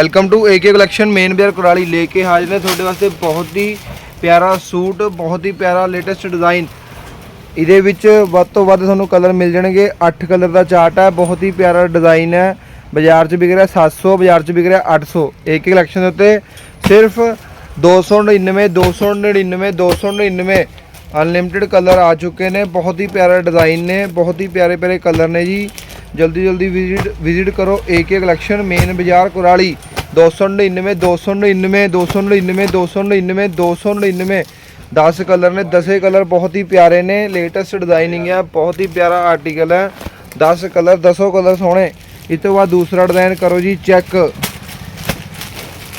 Welcome to A K collection main bear Kurali ਲੈ ਕੇ ਹਾਜ਼ਰ ਨੇ ਤੁਹਾਡੇ ਵਾਸਤੇ ਬਹੁਤ ਹੀ ਪਿਆਰਾ ਸੂਟ ਬਹੁਤ ਹੀ ਪਿਆਰਾ ਲੇਟੈਸਟ ਡਿਜ਼ਾਈਨ ਇਹਦੇ ਵਿੱਚ ਵੱਧ ਤੋਂ ਵੱਧ ਤੁਹਾਨੂੰ ਕਲਰ ਮਿਲ ਜਾਣਗੇ 8 ਕਲਰ ਦਾ ਚਾਰਟ ਹੈ ਬਹੁਤ ਹੀ ਪਿਆਰਾ ਡਿਜ਼ਾਈਨ ਹੈ ਬਾਜ਼ਾਰ 'ਚ ਵਿਕ ਰਿਹਾ 700 ਬਾਜ਼ਾਰ 'ਚ ਵਿਕ ਰਿਹਾ 800 ਏਕੇ ਕਲੈਕਸ਼ਨ ਦੇ ਉੱਤੇ ਸਿਰਫ 299 299 299 ਅਨਲਿਮਿਟਿਡ ਕਲਰ ਆ ਚੁੱਕੇ ਨੇ ਬਹੁਤ ਹੀ ਪਿਆਰਾ ਡਿਜ਼ਾਈਨ ਨੇ ਬਹੁਤ ਹੀ ਪਿਆਰੇ ਪਿਆਰੇ ਕਲਰ ਨੇ ਜੀ ਜਲਦੀ ਜਲਦੀ ਵਿਜ਼ਿਟ ਵਿਜ਼ਿਟ ਕਰੋ ਏਕੇ ਕਲੈਕਸ਼ਨ ਮੇਨ ਬਾਜ਼ਾਰ ਕੁਰਾਲੀ 299 299 299 299 299 10 ਕਲਰ ਨੇ 10 ਕਲਰ ਬਹੁਤ ਹੀ ਪਿਆਰੇ ਨੇ ਲੇਟੈਸਟ ਡਿਜ਼ਾਈਨਿੰਗ ਹੈ ਬਹੁਤ ਹੀ ਪਿਆਰਾ ਆਰਟੀਕਲ ਹੈ 10 ਕਲਰ 10 ਕਲਰ ਸੋਹਣੇ। ਇਸ ਤੋਂ ਬਾਅਦ ਦੂਸਰਾ ਡਿਜ਼ਾਈਨ ਕਰੋ ਜੀ, ਚੈੱਕ।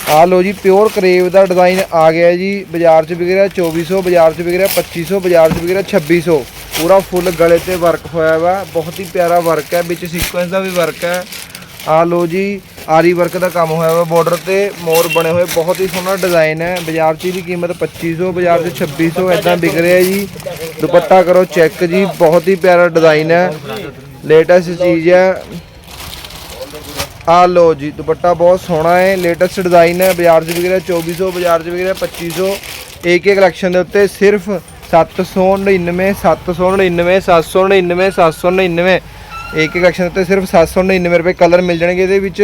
ਆ ਲੋ ਜੀ ਪਿਓਰ ਕਰੇਵ ਦਾ ਡਿਜ਼ਾਈਨ ਆ ਗਿਆ ਜੀ। ਬਾਜ਼ਾਰ 'ਚ ਵਿਕ ਰਿਹਾ 2400 ਬਾਜ਼ਾਰ 'ਚ ਵਿਕ ਰਿਹਾ 2500 ਬਾਜ਼ਾਰ 'ਚ ਵਿਕ ਰਿਹਾ 2600 ਪੂਰਾ ਫੁੱਲ ਗਲੇ ਤੇ ਵਰਕ ਹੋਇਆ ਵਾ। ਬਹੁਤ ਹੀ ਪਿਆਰਾ ਵਰਕ ਹੈ, ਵਿੱਚ ਸੀਕੁਐਂਸ ਦਾ ਵੀ ਵਰਕ ਹੈ। ਆ ਲੋ ਜੀ ਆਰੀ ਵਰਕ ਦਾ ਕੰਮ ਹੋਇਆ ਵਾ ਬਾਰਡਰ ਤੇ ਮੋਰ ਬਣੇ ਹੋਏ, ਬਹੁਤ ਹੀ ਸੋਹਣਾ ਡਿਜ਼ਾਈਨ ਹੈ। ਬਾਜ਼ਾਰ 'ਚ ਇਹਦੀ ਕੀਮਤ 2500 ਬਾਜ਼ਾਰ 'ਚ 2600 ਇਦਾਂ ਵਿਕ ਰਿਹਾ ਜੀ। ਦੁਪੱਟਾ ਕਰੋ ਚੈੱਕ ਜੀ, ਬਹੁਤ ਹੀ ਪਿਆਰਾ ਡਿਜ਼ਾਈਨ ਹੈ। ਲੇਟੈਸਟ ਚੀਜ਼ ਹੈ। ਆ ਲੋ ਜੀ, ਦੁਪੱਟਾ ਬਹੁਤ ਸੋਹਣਾ ਹੈ। ਲੇਟੈਸਟ ਡਿਜ਼ਾਈਨ ਹੈ, ਬਾਜ਼ਾਰ 'ਚ ਵਿਕ ਰਿਹਾ 2400 ਬਾਜ਼ਾਰ 'ਚ ਵਿਕ ਰਿਹਾ 2500 ਏਕ ਏਕ ਕਲੈਕਸ਼ਨ ਦੇ ਉੱਤੇ ਸਿਰਫ 799 799 799 799 ਏਕ ਏਕ ਕਲੈਕਸ਼ਨ ਦੇ ਉੱਤੇ ਸਿਰਫ 799 ਰੁਪਏ ਕਲਰ ਮਿਲ ਜਾਣਗੇ ਇਹਦੇ ਵਿੱਚ।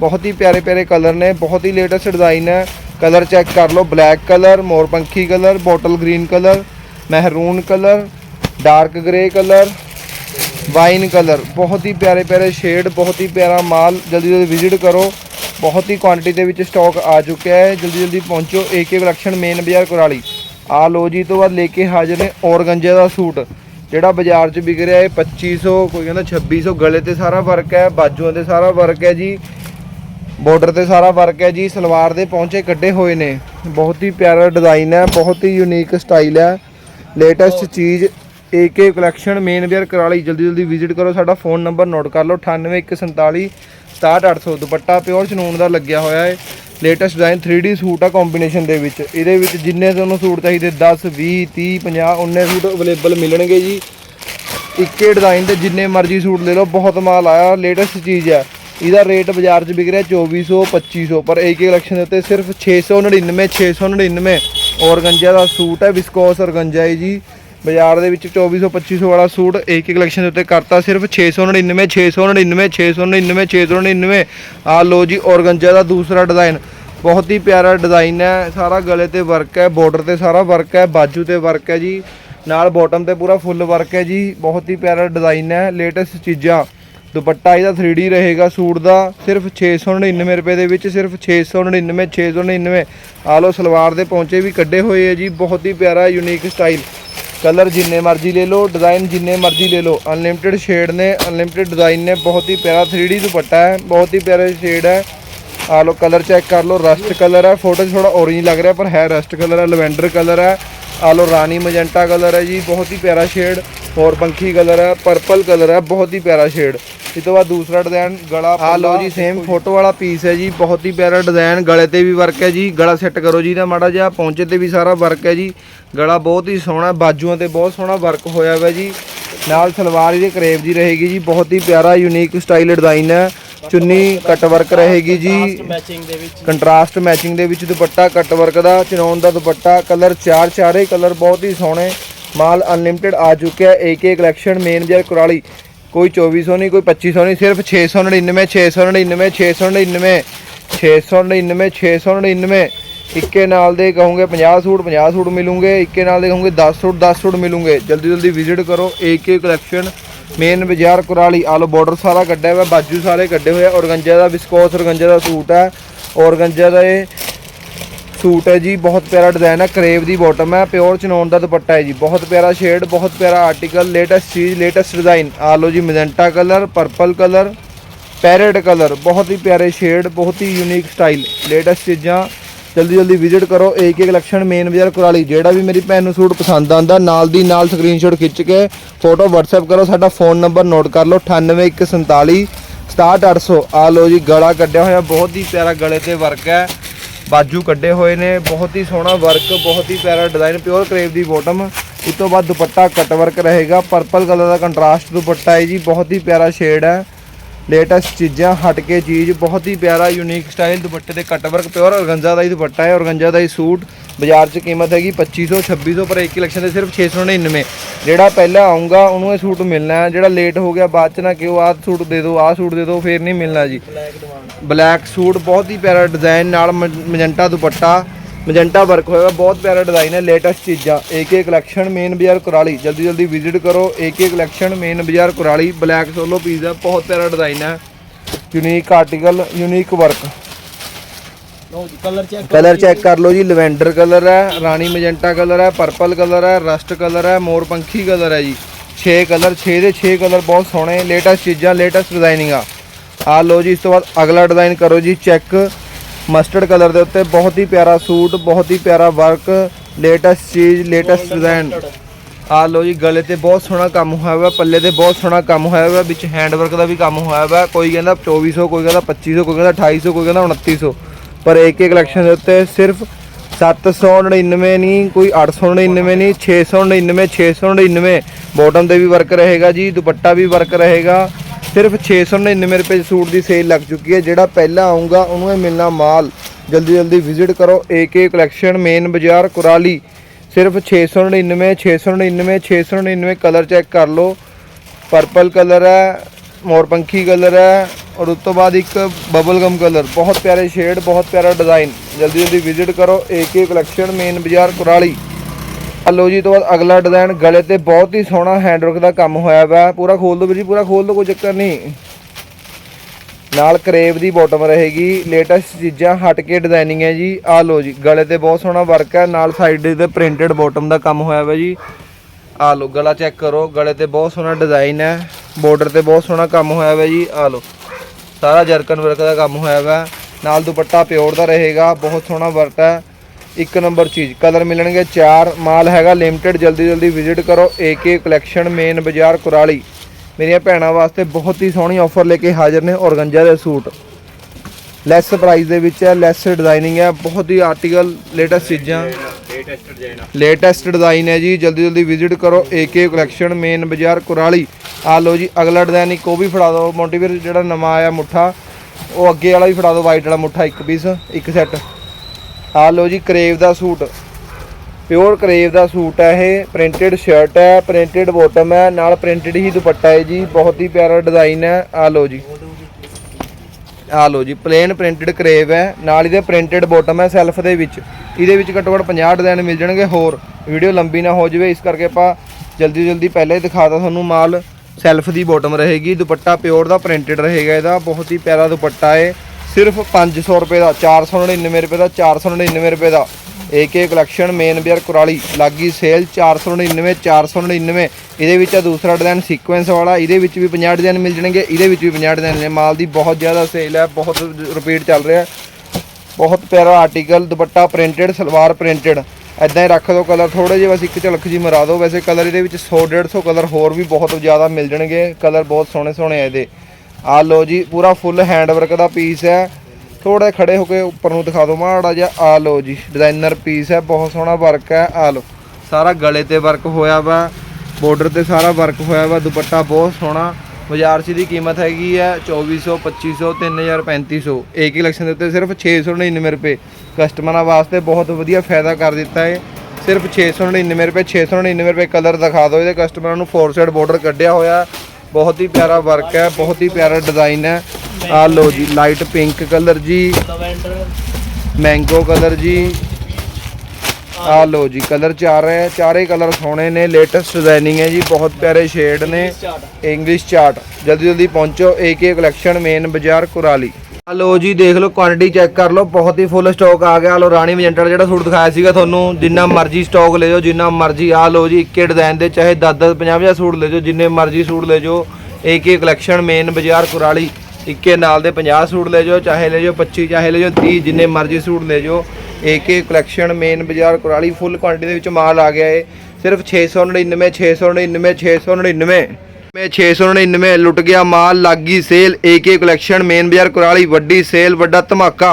ਬਹੁਤ ਹੀ ਪਿਆਰੇ ਪਿਆਰੇ ਕਲਰ ਨੇ, ਬਹੁਤ ਹੀ ਲੇਟੈਸਟ ਡਿਜ਼ਾਈਨ ਹੈ। ਕਲਰ ਚੈੱਕ ਕਰ ਲਓ ਬਲੈਕ ਕਲਰ ਮੋਰਪੰਖੀ ਕਲਰ ਬੋਟਲ ਗ੍ਰੀਨ ਕਲਰ ਮਹਿਰੂਨ colour dark grey colour wine colour. ਬਹੁਤ ਹੀ ਪਿਆਰੇ ਪਿਆਰੇ ਸ਼ੇਡ ਬਹੁਤ ਹੀ ਪਿਆਰਾ ਮਾਲ, ਜਲਦੀ ਜਲਦੀ ਵਿਜ਼ਿਟ ਕਰੋ। ਬਹੁਤ ਹੀ ਕੁਆਂਟੀਟੀ ਦੇ ਵਿੱਚ ਸਟਾਕ ਆ ਚੁੱਕਿਆ ਹੈ। ਜਲਦੀ ਜਲਦੀ ਪਹੁੰਚੋ ਏਕੇ ਕਲੈਕਸ਼ਨ ਮੇਨ ਬਾਜ਼ਾਰ ਕੁਰਾਲੀ। ਆ ਲੋ ਜੀ ਤੋਂ ਬਾਅਦ ਲੈ ਕੇ ਹਾਜ਼ਰ ਨੇ ਔਰਗੰਜੇ ਦਾ ਸੂਟ। ਜਿਹੜਾ ਬਾਜ਼ਾਰ 'ਚ ਵਿਕ ਰਿਹਾ ਹੈ 2500 ਕੋਈ ਕਹਿੰਦਾ 2600 ਗਲੇ ਤੇ ਸਾਰਾ ਵਰਕ ਹੈ, ਬਾਜੂਆਂ ਤੇ ਸਾਰਾ ਵਰਕ ਹੈ ਜੀ। ਬਾਰਡਰ ਤੇ ਸਾਰਾ ਵਰਕ ਹੈ ਜੀ, ਸਲਵਾਰ ਦੇ ਪਹੁੰਚੇ ਕੱਢੇ ਹੋਏ ਨੇ। ਬਹੁਤ ਹੀ ਪਿਆਰਾ ਡਿਜ਼ਾਈਨ ਹੈ, ਬਹੁਤ ਹੀ ਯੂਨੀਕ ਸਟਾਈਲ ਹੈ। ਲੇਟੈਸਟ ਚੀਜ਼ AK collection men wear Kurali ਜਲਦੀ ਜਲਦੀ ਵਿਜ਼ਿਟ ਕਰੋ, ਸਾਡਾ ਫੋਨ ਨੰਬਰ ਨੋਟ ਕਰ ਲਓ 98147 67800 ਦੁਪੱਟਾ ਪਿਓਰ ਚਨੂਨ ਦਾ ਲੱਗਿਆ ਹੋਇਆ ਹੈ। ਲੇਟੈਸਟ ਡਿਜ਼ਾਈਨ 3D ਸੂਟ ਆ ਕੰਬੀਨੇਸ਼ਨ ਦੇ ਵਿੱਚ। ਇਹਦੇ ਵਿੱਚ ਜਿੰਨੇ ਤੁਹਾਨੂੰ ਸੂਟ ਚਾਹੀਦੇ 10 20 30 50 ਉਨੇ ਸੂਟ ਅਵੇਲੇਬਲ ਮਿਲਣਗੇ ਜੀ। ਇੱਕੇ ਡਿਜ਼ਾਈਨ ਦੇ ਜਿੰਨੇ ਮਰਜ਼ੀ ਸੂਟ ਲੈ ਲਓ, ਬਹੁਤ ਮਾਲ ਆਇਆ ਲੇਟੈਸਟ ਚੀਜ਼ ਹੈ। ਇਹਦਾ ਰੇਟ ਬਾਜ਼ਾਰ 'ਚ ਵਿਕ ਰਿਹਾ 2400 2500 ਪਰ ਏਕੇ ਕਲੈਕਸ਼ਨ ਦੇ ਉੱਤੇ ਸਿਰਫ 699 699 ਔਰਗੰਜਾ ਦਾ ਸੂਟ ਹੈ ਵਿਸਕੋਸ ਔਰਗੰਜਾ ਹੈ ਜੀ। ਬਾਜ਼ਾਰ ਦੇ ਵਿੱਚ 2400 2500 ਵਾਲਾ ਸੂਟ ਏਕੇ ਕਲੈਕਸ਼ਨ ਦੇ ਉੱਤੇ ਕਰਤਾ ਸਿਰਫ 699 699 699 699 ਆ ਲੋ ਜੀ ਔਰਗੰਜਾ ਦਾ ਦੂਸਰਾ ਡਿਜ਼ਾਈਨ ਬਹੁਤ ਹੀ ਪਿਆਰਾ ਡਿਜ਼ਾਈਨ ਹੈ, ਸਾਰਾ ਗਲੇ ਤੇ ਵਰਕ ਹੈ ਬਾਰਡਰ ਤੇ ਸਾਰਾ ਵਰਕ ਹੈ, ਬਾਜੂ ਤੇ ਵਰਕ ਹੈ ਜੀ। ਨਾਲ ਬਾਟਮ ਤੇ ਪੂਰਾ ਫੁੱਲ ਵਰਕ ਹੈ ਜੀ, ਬਹੁਤ ਹੀ ਪਿਆਰਾ ਡਿਜ਼ਾਈਨ ਹੈ ਲੇਟੈਸਟ ਚੀਜ਼ਾਂ। ਦੁਪੱਟਾ ਇਹਦਾ 3D ਰਹੇਗਾ, ਸੂਟ ਦਾ ਸਿਰਫ 699 ਰੁਪਏ ਦੇ ਵਿੱਚ ਸਿਰਫ 699 699 ਆ ਲੋ ਸਲਵਾਰ ਦੇ ਪੌਂਚੇ ਵੀ ਕੱਢੇ ਹੋਏ ਹੈ ਜੀ, ਬਹੁਤ ਹੀ ਪਿਆਰਾ ਯੂਨੀਕ ਸਟਾਈਲ ਕਲਰ ਜਿੰਨੇ ਮਰਜ਼ੀ ਲੈ ਲਓ ਡਿਜ਼ਾਈਨ ਜਿੰਨੇ ਮਰਜ਼ੀ ਲੈ ਲਓ ਅਨਲਿਮਿਟਿਡ ਸ਼ੇਡ ਨੇ ਅਨਲਿਮਿਟਿਡ ਡਿਜ਼ਾਈਨ ਨੇ, ਬਹੁਤ ਹੀ ਪਿਆਰਾ 3D ਦੁਪੱਟਾ ਹੈ, ਬਹੁਤ ਹੀ ਪਿਆਰਾ ਸ਼ੇਡ ਹੈ। ਆ ਲੋ ਕਲਰ ਚੈੱਕ ਕਰ ਲਓ ਰਸਟ ਕਲਰ ਹੈ ਫੋਟੋ 'ਚ ਥੋੜਾ orange ਲੱਗ ਰਿਹਾ, ਪਰ ਹੈ ਰਸਟ ਕਲਰ ਹੈ ਲਵੈਂਡਰ ਕਲਰ ਹੈ। ਆ ਲੋ ਰਾਣੀ ਮਜੰਟਾ ਕਲਰ ਹੈ ਜੀ ਬਹੁਤ ਹੀ ਪਿਆਰਾ ਸ਼ੇਡ ਹੋਰ ਪੰਖੀ ਕਲਰ ਹੈ ਪਰਪਲ ਕਲਰ ਹੈ ਬਹੁਤ ਹੀ ਪਿਆਰਾ ਸ਼ੇਡ ਇਸ ਤੋਂ ਬਾਅਦ ਦੂਸਰਾ ਡਿਜ਼ਾਈਨ ਗਲਾ ਆ ਲੋ ਜੀ ਸੇਮ ਫੋਟੋ ਵਾਲਾ ਪੀਸ ਹੈ ਜੀ ਬਹੁਤ ਹੀ ਪਿਆਰਾ ਡਿਜ਼ਾਈਨ ਗਲੇ ਤੇ ਵੀ ਵਰਕ ਹੈ ਜੀ ਗਲਾ ਸੈੱਟ ਕਰੋ ਜੀ ਦਾ ਮਾੜਾ ਜਿਹਾ ਪੌਂਚੇ ਤੇ ਵੀ ਸਾਰਾ ਵਰਕ ਹੈ ਜੀ। ਗਲਾ ਬਹੁਤ ਹੀ ਸੋਹਣਾ ਬਾਜੂਆਂ ਤੇ ਬਹੁਤ ਸੋਹਣਾ ਵਰਕ ਹੋਇਆ ਹੋਇਆ ਜੀ। ਨਾਲ ਸਲਵਾਰ ਇਹਦੇ ਕਰੇਵ ਜੀ ਰਹੇਗੀ ਜੀ ਬਹੁਤ ਹੀ ਪਿਆਰਾ ਯੂਨੀਕ ਸਟਾਈਲ ਡਿਜ਼ਾਈਨ ਹੈ। ਚੁੰਨੀ ਕੱਟ ਵਰਕ ਰਹੇਗੀ ਜੀ। ਮੈਚਿੰਗ ਦੇ ਵਿੱਚ। ਕੰਟਰਾਸਟ ਮੈਚਿੰਗ ਦੇ ਵਿੱਚ ਦੁਪੱਟਾ ਕੱਟ ਵਰਕ ਦਾ ਚਨੌਨ ਦਾ ਦੁਪੱਟਾ। ਕਲਰ ਚਾਰ ਚਾਰੇ ਕਲਰ ਬਹੁਤ ਹੀ ਸੋਹਣੇ। ਮਾਲ ਅਨਲਿਮਿਟਿਡ ਆ ਚੁੱਕਿਆ। ਏਕੇ ਕਲੈਕਸ਼ਨ ਮੇਨ ਬਾਜ਼ਾਰ ਕੁਰਾਲੀ। ਕੋਈ 2400 ਨਹੀਂ ਕੋਈ 2500 ਨਹੀਂ ਸਿਰਫ 699 699 699 699 699 ਇੱਕੇ ਨਾਲ ਦੇ ਕਹੋਗੇ 50 ਸੂਟ 50 ਸੂਟ ਮਿਲੂਗੇ। ਇੱਕੇ ਨਾਲ ਦੇ ਕਹੋਗੇ 10 ਸੂਟ 10 ਸੂਟ ਮਿਲੂਗੇ। ਜਲਦੀ ਜਲਦੀ ਵਿਜ਼ਿਟ ਕਰੋ ਏਕੇ ਕਲੈਕਸ਼ਨ ਮੇਨ ਬਾਜ਼ਾਰ ਕੁਰਾਲੀ ਆਲੋ ਬਾਰਡਰ ਸਾਰਾ ਕੱਢਿਆ ਹੋਇਆ, ਬਾਜੂ ਸਾਰੇ ਕੱਢੇ ਹੋਏ ਆ। ਔਰਗੰਜਾ ਦਾ ਵਿਸਕੋਸ ਔਰਗੰਜਾ ਦਾ ਸੂਟ ਹੈ। ਔਰਗੰਜਾ ਦਾ ਇਹ ਸੂਟ ਹੈ ਜੀ, ਬਹੁਤ ਪਿਆਰਾ ਡਿਜ਼ਾਈਨ ਹੈ। ਕਰੇਵ ਦੀ ਬਾਟਮ ਹੈ ਪਿਓਰ ਚਨੌਨ ਦਾ ਦੁਪੱਟਾ ਹੈ ਜੀ। ਬਹੁਤ ਪਿਆਰਾ ਸ਼ੇਡ ਬਹੁਤ ਪਿਆਰਾ ਆਰਟੀਕਲ ਲੇਟੈਸਟ ਚੀਜ਼ ਲੇਟੈਸਟ ਡਿਜ਼ਾਈਨ ਆ ਲਓ ਜੀ magenta colour purple colour parrot colour ਬਹੁਤ ਹੀ ਪਿਆਰੇ ਸ਼ੇਡ ਬਹੁਤ ਹੀ ਯੂਨੀਕ ਸਟਾਈਲ ਲੇਟੈਸਟ ਚੀਜ਼ਾਂ ਜਲਦੀ ਜਲਦੀ ਵਿਜ਼ਿਟ ਕਰੋ। ਏਕੇ ਕਲੈਕਸ਼ਨ ਮੇਨ ਬਾਜ਼ਾਰ ਕੁਰਾਲੀ। ਜਿਹੜਾ ਵੀ ਮੇਰੀ ਭੈਣ ਨੂੰ ਸੂਟ ਪਸੰਦ ਆਂਦਾ ਨਾਲ ਦੀ ਨਾਲ ਸਕਰੀਨਸ਼ਾਟ ਖਿੱਚ ਕੇ ਫੋਟੋ WhatsApp ਕਰੋ, ਸਾਡਾ ਫੋਨ ਨੰਬਰ ਨੋਟ ਕਰ ਲਓ 98147 67800 ਆ ਲਓ ਜੀ, ਗਲਾ ਕੱਢਿਆ ਹੋਇਆ, ਬਹੁਤ ਹੀ ਪਿਆਰਾ ਗਲੇ ਤੇ ਵਰਕ ਹੈ। ਬਾਜੂ ਕੱਢੇ ਹੋਏ ਨੇ, ਬਹੁਤ ਹੀ ਸੋਹਣਾ ਵਰਕ ਬਹੁਤ ਹੀ ਪਿਆਰਾ ਡਿਜ਼ਾਈਨ ਪਿਓਰ ਕਰੇਵ ਦੀ ਬੋਟਮ ਇਸ ਤੋਂ ਬਾਅਦ ਦੁਪੱਟਾ ਕਟ ਵਰਕ ਰਹੇਗਾ ਪਰਪਲ ਕਲਰ ਦਾ ਕੰਟਰਾਸਟ ਦੁਪੱਟਾ ਹੈ ਜੀ, ਬਹੁਤ ਹੀ ਪਿਆਰਾ ਸ਼ੇਡ ਹੈ। ਲੇਟੈਸਟ ਚੀਜ਼ਾਂ ਹਟ ਕੇ ਚੀਜ਼ ਬਹੁਤ ਹੀ ਪਿਆਰਾ ਯੂਨੀਕ ਸਟਾਈਲ ਦੁਪੱਟੇ ਤੇ ਕੱਟ ਵਰਕ ਪਿਓਰ ਔਰਗੰਜ਼ਾ ਦਾ ਹੀ ਦੁਪੱਟਾ ਹੈ ਔਰਗੰਜ਼ਾ ਦਾ ਹੀ ਸੂਟ। ਬਾਜ਼ਾਰ 'ਚ ਕੀਮਤ ਹੈਗੀ 2500 2600 ਪਰ ਇੱਕ ਕਲੈਕਸ਼ਨ ਦੇ ਸਿਰਫ 699 ਜਿਹੜਾ ਪਹਿਲਾਂ ਆਉਂਗਾ ਉਹਨੂੰ ਇਹ ਸੂਟ ਮਿਲਣਾ ਹੈ। ਜਿਹੜਾ ਲੇਟ ਹੋ ਗਿਆ ਬਾਅਦ 'ਚ ਨਾ ਕਿ ਉਹ ਆਹ ਸੂਟ ਦੇ ਦਿਓ ਆਹ ਸੂਟ ਦੇ ਦਿਓ ਫੇਰ ਨਹੀਂ ਮਿਲਣਾ ਜੀ। ਬਲੈਕ ਸੂਟ ਬਹੁਤ ਹੀ ਪਿਆਰਾ ਡਿਜ਼ਾਈਨ ਨਾਲ ਮਜੰਟਾ ਦੁਪੱਟਾ। ਮਜੰਟਾ ਵਰਕ ਹੋਇਆ ਬਹੁਤ ਪਿਆਰਾ ਡਿਜ਼ਾਈਨ ਹੈ ਲੇਟੈਸਟ ਚੀਜ਼ਾਂ ਏਕੇ ਕਲੈਕਸ਼ਨ ਮੇਨ ਬਾਜ਼ਾਰ ਕੁਰਾਲੀ ਜਲਦੀ ਜਲਦੀ ਵਿਜ਼ਿਟ ਕਰੋ ਏਕੇ ਕਲੈਕਸ਼ਨ ਮੇਨ ਬਾਜ਼ਾਰ ਕੁਰਾਲੀ ਬਲੈਕ ਸੋਲੋ ਪੀਸ ਹੈ ਬਹੁਤ ਪਿਆਰਾ ਡਿਜ਼ਾਈਨ ਹੈ ਯੂਨੀਕ ਆਰਟੀਕਲ ਯੂਨੀਕ ਵਰਕ ਲਓ ਜੀ ਕਲਰ ਚੈੱਕ ਕਲਰ ਚੈੱਕ ਕਰ ਲਓ ਜੀ ਲਵੈਂਡਰ ਕਲਰ ਹੈ ਰਾਣੀ ਮਜੰਟਾ ਕਲਰ ਹੈ ਪਰਪਲ ਕਲਰ ਹੈ ਰਸਟ ਕਲਰ ਹੈ ਮੋਰ ਪੰਖੀ ਕਲਰ ਹੈ ਜੀ। 6 ਕਲਰ 6 ਦੇ 6 ਕਲਰ ਬਹੁਤ ਸੋਹਣੇ ਲੇਟੈਸਟ ਚੀਜ਼ਾਂ ਲੇਟੈਸਟ ਡਿਜ਼ਾਈਨਿੰਗ ਆ। ਆ ਲਓ ਜੀ ਇਸ ਤੋਂ ਬਾਅਦ ਅਗਲਾ ਡਿਜ਼ਾਈਨ ਕਰੋ ਜੀ ਚੈੱਕ ਮਸਟਰਡ ਕਲਰ ਦੇ ਉੱਤੇ ਬਹੁਤ ਹੀ ਪਿਆਰਾ ਸੂਟ ਬਹੁਤ ਹੀ ਪਿਆਰਾ ਵਰਕ ਲੇਟੈਸਟ ਚੀਜ਼ ਲੇਟੈਸਟ ਡਿਜ਼ਾਈਨ ਆ ਲਓ ਜੀ ਗਲੇ ਤੇ ਬਹੁਤ ਸੋਹਣਾ ਕੰਮ ਹੋਇਆ ਹੋਇਆ ਪੱਲੇ ਤੇ ਬਹੁਤ ਸੋਹਣਾ ਕੰਮ ਹੋਇਆ ਹੋਇਆ ਵਿੱਚ ਹੈਂਡ ਵਰਕ ਦਾ ਵੀ ਕੰਮ ਹੋਇਆ ਹੋਇਆ। ਕੋਈ ਕਹਿੰਦਾ 2400 ਕੋਈ ਕਹਿੰਦਾ 2500 ਕੋਈ ਕਹਿੰਦਾ 2800 ਕੋਈ ਕਹਿੰਦਾ 2900 ਪਰ ਇੱਕ ਇੱਕ ਕਲੈਕਸ਼ਨ ਦੇ ਉੱਤੇ ਸਿਰਫ 799 ਨਹੀਂ ਕੋਈ 899 ਨਹੀਂ 699 699 ਬਾਟਮ ਤੇ ਵੀ ਵਰਕ ਰਹੇਗਾ ਜੀ ਦੁਪੱਟਾ ਵੀ ਵਰਕ ਰਹੇਗਾ। ਸਿਰਫ 699 ਰੁਪਏ ਸੂਟ ਦੀ ਸੇਲ ਲੱਗ ਚੁੱਕੀ ਹੈ। ਜਿਹੜਾ ਪਹਿਲਾਂ ਆਊਗਾ, ਉਹਨੂੰ ਇਹ ਮਿਲਣਾ ਮਾਲ। ਜਲਦੀ ਜਲਦੀ ਵਿਜ਼ਿਟ ਕਰੋ। AK ਕਲੈਕਸ਼ਨ ਮੇਨ ਬਾਜ਼ਾਰ, ਕੁਰਾਲੀ। ਸਿਰਫ 699 699 699 ਕਲਰ ਚੈੱਕ ਕਰ ਲਓ। ਪਰਪਲ ਕਲਰ ਹੈ ਮੋਰਪੰਖੀ ਕਲਰ ਹੈ, ਔਰ ਉਸ ਤੋਂ ਬਾਅਦ ਇੱਕ ਬਬਲ ਗਮ ਕਲਰ ਬਹੁਤ ਪਿਆਰੇ ਸ਼ੇਡ ਬਹੁਤ ਪਿਆਰਾ ਡਿਜ਼ਾਈਨ ਜਲਦੀ ਜਲਦੀ ਵਿਜ਼ਿਟ ਕਰੋ। AK ਕਲੈਕਸ਼ਨ ਮੇਨ ਬਾਜ਼ਾਰ, ਕੁਰਾਲੀ। ਆ ਲਓ ਜੀ ਤੋਂ ਬਾਅਦ ਅਗਲਾ ਡਿਜ਼ਾਈਨ ਗਲੇ ਤੇ ਬਹੁਤ ਹੀ ਸੋਹਣਾ ਹੈਂਡਵਰਕ ਦਾ ਕੰਮ ਹੋਇਆ ਵਾ। ਪੂਰਾ ਖੋਲ ਦੋ ਵੀਰ ਜੀ, ਪੂਰਾ ਖੋਲ ਦੋ ਕੋਈ ਚੱਕਰ ਨਹੀਂ। ਨਾਲ ਕਰੇਵ ਦੀ ਬਾਟਮ ਰਹੇਗੀ। ਲੇਟੈਸਟ ਚੀਜ਼ਾਂ ਹਟ ਕੇ ਡਿਜ਼ਾਈਨਿੰਗ ਹੈ ਜੀ। ਆ ਲਓ ਜੀ, ਗਲੇ ਤੇ ਬਹੁਤ ਸੋਹਣਾ ਵਰਕ ਹੈ। ਨਾਲ ਸਾਈਡ ਤੇ ਪ੍ਰਿੰਟਡ ਬਾਟਮ ਦਾ ਕੰਮ ਹੋਇਆ ਵਾ ਜੀ। ਆ ਲਓ, ਗਲਾ ਚੈੱਕ ਕਰੋ। ਗਲੇ ਤੇ ਬਹੁਤ ਸੋਹਣਾ ਡਿਜ਼ਾਈਨ ਹੈ। ਬਾਰਡਰ ਤੇ ਬਹੁਤ ਸੋਹਣਾ ਕੰਮ ਹੋਇਆ ਵਾ ਜੀ। ਆ ਲਓ, ਸਾਰਾ ਜਰਕਨ ਵਰਕ ਦਾ ਕੰਮ ਹੋਇਆ ਵਾ। ਨਾਲ ਦੁਪੱਟਾ ਪਿਓਰ ਦਾ ਰਹੇਗਾ। ਬਹੁਤ ਸੋਹਣਾ ਵਰਕ ਹੈ। ਇੱਕ ਨੰਬਰ ਚੀਜ਼। ਕਲਰ ਮਿਲਣਗੇ ਚਾਰ। ਮਾਲ ਹੈਗਾ ਲਿਮਟਿਡ ਜਲਦੀ ਜਲਦੀ ਵਿਜ਼ਿਟ ਕਰੋ। AK ਕਲੈਕਸ਼ਨ ਮੇਨ ਬਾਜ਼ਾਰ, ਕੁਰਾਲੀ। ਮੇਰੀਆਂ ਭੈਣਾਂ ਵਾਸਤੇ ਬਹੁਤ ਹੀ ਸੋਹਣੀ ਆਫਰ ਲੈ ਕੇ ਹਾਜ਼ਰ ਨੇ ਔਰਗੰਜਾ ਦੇ ਸੂਟ। ਲੈਸ ਪ੍ਰਾਈਸ ਦੇ ਵਿੱਚ ਹੈ ਲੈਸ ਡਿਜ਼ਾਈਨਿੰਗ ਹੈ। ਬਹੁਤ ਹੀ ਆਰਟੀਕਲ ਲੇਟੈਸਟ ਚੀਜ਼ਾਂ। ਲੇਟੈਸਟ ਡਿਜ਼ਾਈਨ ਲੇਟੈਸਟ ਡਿਜ਼ਾਈਨ ਹੈ ਜੀ। ਜਲਦੀ ਜਲਦੀ ਵਿਜ਼ਿਟ ਕਰੋ। AK ਕਲੈਕਸ਼ਨ ਮੇਨ ਬਾਜ਼ਾਰ, ਕੁਰਾਲੀ। ਆ ਲਓ ਜੀ, ਅਗਲਾ ਡਿਜ਼ਾਈਨ ਇੱਕ ਉਹ ਵੀ ਫੜਾ ਦਿਓ। ਮੋਟੀਵੇਰ ਜਿਹੜਾ ਨਵਾਂ ਆਇਆ ਮੁੱਠਾ, ਉਹ ਅੱਗੇ ਵਾਲਾ ਵੀ ਫੜਾ ਦਿਓ। ਵਾਈਟ ਵਾਲਾ ਮੁੱਠਾ ਇੱਕ ਪੀਸ ਇੱਕ ਸੈੱਟ ਆ ਲਓ ਜੀ, ਕਰੇਵ ਦਾ ਸੂਟ। ਪਿਓਰ ਕਰੇਵ ਦਾ ਸੂਟ ਹੈ ਇਹ। ਪ੍ਰਿੰਟਡ ਸ਼ਰਟ ਹੈ, ਪ੍ਰਿੰਟਡ ਬਾਟਮ ਹੈ, ਨਾਲ ਪ੍ਰਿੰਟਡ ਹੀ ਦੁਪੱਟਾ ਹੈ ਜੀ। ਬਹੁਤ ਹੀ ਪਿਆਰਾ ਡਿਜ਼ਾਈਨ ਹੈ। ਆ ਲਓ ਜੀ। ਆ ਲਓ ਜੀ ਪਲੇਨ ਪ੍ਰਿੰਟਡ ਕਰੇਵ ਹੈ। ਨਾਲ ਇਹਦੇ ਪ੍ਰਿੰਟਡ ਬਾਟਮ ਹੈ ਸੈਲਫ ਦੇ ਵਿੱਚ। ਇਹਦੇ ਵਿੱਚ ਘੱਟੋ ਘੱਟ 50 ਡਿਜ਼ਾਈਨ ਮਿਲ ਜਾਣਗੇ ਹੋਰ। ਵੀਡੀਓ ਲੰਬੀ ਨਾ ਹੋ ਜਾਵੇ, ਇਸ ਕਰਕੇ ਆਪਾਂ ਜਲਦੀ ਜਲਦੀ ਪਹਿਲਾਂ ਹੀ ਦਿਖਾਤਾ ਤੁਹਾਨੂੰ ਮਾਲ। ਸੈਲਫ ਦੀ ਬਾਟਮ ਰਹੇਗੀ। ਦੁਪੱਟਾ ਪਿਓਰ ਦਾ, ਪ੍ਰਿੰਟਡ ਰਹੇਗਾ ਇਹਦਾ। ਬਹੁਤ ਹੀ ਪਿਆਰਾ ਦੁਪੱਟਾ ਹੈ। ਸਿਰਫ 500 ਰੁਪਏ ਦਾ 499 ਰੁਪਏ ਦਾ 499 ਰੁਪਏ ਦਾ। AK collection men wear Kurali, ਲੱਗੀ ਸੇਲ 499 499 ਇਹਦੇ ਵਿੱਚ ਆ ਦੂਸਰਾ ਡਿਜ਼ਾਈਨ ਸੀਕੁਐਂਸ ਵਾਲਾ, ਇਹਦੇ ਵਿੱਚ ਵੀ 50 ਡਿਜ਼ਾਈਨ ਮਿਲ ਜਾਣਗੇ, ਇਹਦੇ ਵਿੱਚ ਵੀ 50 ਡਿਜ਼ਾਈਨ ਨੇ। ਮਾਲ ਦੀ ਬਹੁਤ ਜ਼ਿਆਦਾ ਸੇਲ ਹੈ, ਬਹੁਤ ਰਿਪੀਟ ਚੱਲ ਰਿਹਾ ਬਹੁਤ ਪਿਆਰਾ article dupatta printed salwar printed ਐਦਾਂ ਹੀ ਰੱਖ ਦਿਓ ਕਲਰ ਥੋੜੇ ਜਿਹੇ ਬਸ ਇੱਕ ਝਲਕ ਜੀ ਮਰਾ ਦਿਓ ਵੈਸੇ ਕਲਰ ਇਹਦੇ ਵਿੱਚ 100 150 ਕਲਰ ਹੋਰ ਵੀ ਬਹੁਤ ਜ਼ਿਆਦਾ ਮਿਲ ਜਾਣਗੇ। ਕਲਰ ਬਹੁਤ ਸੋਹਣੇ ਸੋਹਣੇ ਆ ਇਹਦੇ। ਆ ਲਓ ਜੀ, ਪੂਰਾ ਫੁੱਲ ਹੈਂਡ ਵਰਕ ਦਾ ਪੀਸ ਹੈ। ਥੋੜਾ ਖੜੇ ਹੋ ਕੇ ਉੱਪਰ ਨੂੰ ਦਿਖਾ ਦਿਓ ਮਾੜਾ ਜਿਹਾ। ਆ ਲਓ ਜੀ ਡਿਜ਼ਾਈਨਰ ਪੀਸ ਹੈ, ਬਹੁਤ ਸੋਹਣਾ ਵਰਕ ਹੈ। ਆ ਲਓ, ਸਾਰਾ ਗਲੇ ਤੇ ਵਰਕ ਹੋਇਆ ਵਾ ਬਾਰਡਰ ਤੇ ਸਾਰਾ ਵਰਕ ਹੋਇਆ ਵਾ, ਦੁਪੱਟਾ ਬਹੁਤ ਸੋਹਣਾ। ਬਾਜ਼ਾਰ 'ਚ ਦੀ ਕੀਮਤ ਹੈਗੀ ਹੈ 2400 2500 3000 3500 ਇੱਕ ਹੀ ਕਲੈਕਸ਼ਨ ਦੇ ਉੱਤੇ ਸਿਰਫ 699 ਰੁਪਏ। ਕਸਟਮਰਾਂ ਵਾਸਤੇ ਬਹੁਤ ਵਧੀਆ ਫਾਇਦਾ ਕਰ ਦਿੱਤਾ ਹੈ ਸਿਰਫ 699 ਰੁਪਏ 699 ਰੁਪਏ ਕਲਰ ਦਿਖਾ ਦਿਓ। ਇਹਦੇ ਕਸਟਮਰਾਂ ਨੂੰ ਫੋਰ ਸਾਈਡ ਬਾਰਡਰ ਕੱਢਿਆ ਹੋਇਆ। ਬਹੁਤ ਹੀ ਪਿਆਰਾ ਵਰਕ ਹੈ, ਬਹੁਤ ਹੀ ਪਿਆਰਾ ਡਿਜ਼ਾਈਨ ਹੈ। ਆ ਲਓ ਜੀ ਲਾਈਟ ਪਿੰਕ ਕਲਰ ਜੀ ਮੈਂਗੋ ਕਲਰ ਜੀ। ਆ ਲਓ ਜੀ ਕਲਰ ਚਾਰ ਹੈ, ਚਾਰੇ ਕਲਰ ਸੋਹਣੇ ਨੇ ਲੇਟੈਸਟ ਡਿਜ਼ਾਈਨਿੰਗ ਹੈ ਜੀ, ਬਹੁਤ ਪਿਆਰੇ ਸ਼ੇਡ ਨੇ। ਇੰਗਲਿਸ਼ ਚਾਰਟ ਜਲਦੀ ਜਲਦੀ ਪਹੁੰਚੋ AK ਕਲੈਕਸ਼ਨ ਮੇਨ ਬਾਜ਼ਾਰ ਕੁਰਾਲੀ। ਆ ਲਓ ਜੀ, ਦੇਖ ਲਓ ਕੁਆਂਟੀਟੀ ਚੈੱਕ ਕਰ ਲਓ, ਬਹੁਤ ਹੀ ਫੁੱਲ ਸਟਾਕ ਆ ਗਿਆ। ਆ ਲਓ, ਰਾਣੀ ਮਜੈਂਟਾ ਦਾ ਜਿਹੜਾ ਸੂਟ ਦਿਖਾਇਆ ਸੀਗਾ ਤੁਹਾਨੂੰ, ਜਿੰਨਾ ਮਰਜ਼ੀ ਸਟਾਕ ਲੈ ਜਾਓ, ਜਿੰਨਾ ਮਰਜ਼ੀ ਆ ਲਓ ਜੀ, ਇੱਕੇ ਡਿਜ਼ਾਈਨ ਦੇ, ਚਾਹੇ 10 10 50 50 ਸੂਟ ਲੈ ਜਾਓ, ਜਿੰਨੇ ਮਰਜ਼ੀ ਸੂਟ ਲੈ ਜਾਓ AK ਕਲੈਕਸ਼ਨ ਮੇਨ ਬਾਜ਼ਾਰ, ਕੁਰਾਲੀ, ਇੱਕੇ ਨਾਲ ਦੇ 50 ਸੂਟ ਲੈ ਜਾਓ, ਚਾਹੇ ਲੈ ਜਾਓ 25 ਚਾਹੇ ਲੈ ਜਾਓ 30 ਜਿੰਨੇ ਮਰਜ਼ੀ ਸੂਟ ਲੈ ਜਾਓ AK ਕਲੈਕਸ਼ਨ ਮੇਨ ਬਾਜ਼ਾਰ, ਕੁਰਾਲੀ ਫੁੱਲ ਕੁਆਂਟੀਟੀ ਦੇ ਵਿੱਚ ਮਾਲ ਆ ਗਿਆ ਏ। ਸਿਰਫ 699 699 699 ਮੈਂ 699 ਲੁੱਟ ਗਿਆ, ਮਾਲ ਲੱਗੀ ਸੇਲ, ਏਕੇ ਕਲੈਕਸ਼ਨ ਮੇਨ ਬਾਜ਼ਾਰ, ਕੁਰਾਲੀ, ਵੱਡੀ ਸੇਲ, ਵੱਡਾ ਧਮਾਕਾ।